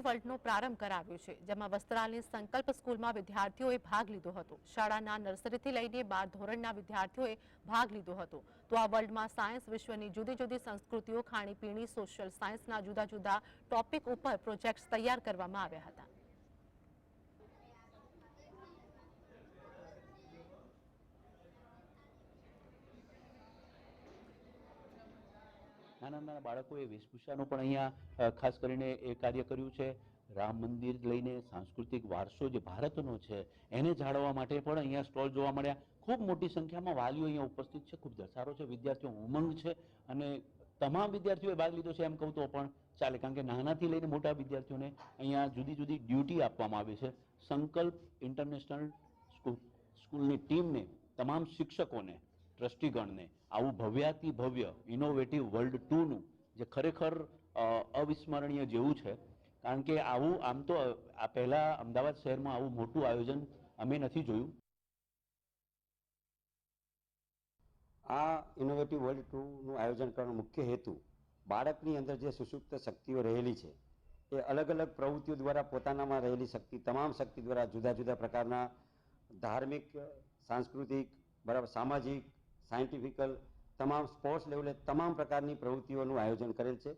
વર્લ્ડનો પ્રારંભ કરાવ્યો છે, જેમાં વસ્ત્રાલની સંકલ્પ સ્કૂલમાં વિદ્યાર્થીઓએ ભાગ લીધો હતો. શાળાના નર્સરીથી લઈને બાર ધોરણના વિદ્યાર્થીઓએ ભાગ લીધો હતો. તો આ વર્લ્ડમાં સાયન્સ વિશ્વની જુદી જુદી સંસ્કૃતિઓ, ખાણીપીણી, સોશિયલ સાયન્સના જુદા જુદા ટોપિક ઉપર પ્રોજેક્ટ્સ તૈયાર કરવામાં આવ્યા હતા. નાના નાના બાળકોએ વેશભૂષાનું પણ અહીંયા ખાસ કરીને એ કાર્ય કર્યું છે. રામ મંદિર લઈને સાંસ્કૃતિક વારસો જે ભારતનો છે, એને જાળવવા માટે પણ અહીંયા સ્ટોલ જોવા મળ્યા. ખૂબ મોટી સંખ્યામાં વાલીઓ અહીંયા ઉપસ્થિત છે. ખૂબ ધસારો છે. વિદ્યાર્થીઓ ઉમંગ છે અને તમામ વિદ્યાર્થીઓએ ભાગ લીધો છે એમ કહું તો પણ ચાલે. કારણ કે નાનાથી લઈને મોટા વિદ્યાર્થીઓને અહીંયા જુદી જુદી ડ્યુટી આપવામાં આવી છે. સંકલ્પ ઇન્ટરનેશનલ સ્કૂલ, સ્કૂલની ટીમને, તમામ શિક્ષકોને ટ્રસ્ટીગણને આવું ભવ્યાતિ ભવ્ય ઇનોવેટિવ વર્લ્ડ ટુનું જે ખરેખર અવિસ્મરણીય જેવું છે. કારણ કે આવું, આમ તો, આ પહેલાં અમદાવાદ શહેરમાં આવું મોટું આયોજન અમે નથી જોયું. આ ઇનોવેટિવ વર્લ્ડ ટુનું આયોજન કરવાનો મુખ્ય હેતુ, બાળકની અંદર જે સુષુપ્ત શક્તિઓ રહેલી છે, એ અલગ અલગ પ્રવૃત્તિઓ દ્વારા પોતાનામાં રહેલી શક્તિ, તમામ શક્તિ દ્વારા જુદા જુદા પ્રકારના ધાર્મિક, સાંસ્કૃતિક, બરાબર સામાજિક સાયન્ટિફિકલ તમામ સ્પોર્ટ્સ લેવલે તમામ પ્રકારની પ્રવૃત્તિઓનું આયોજન કરેલ છે.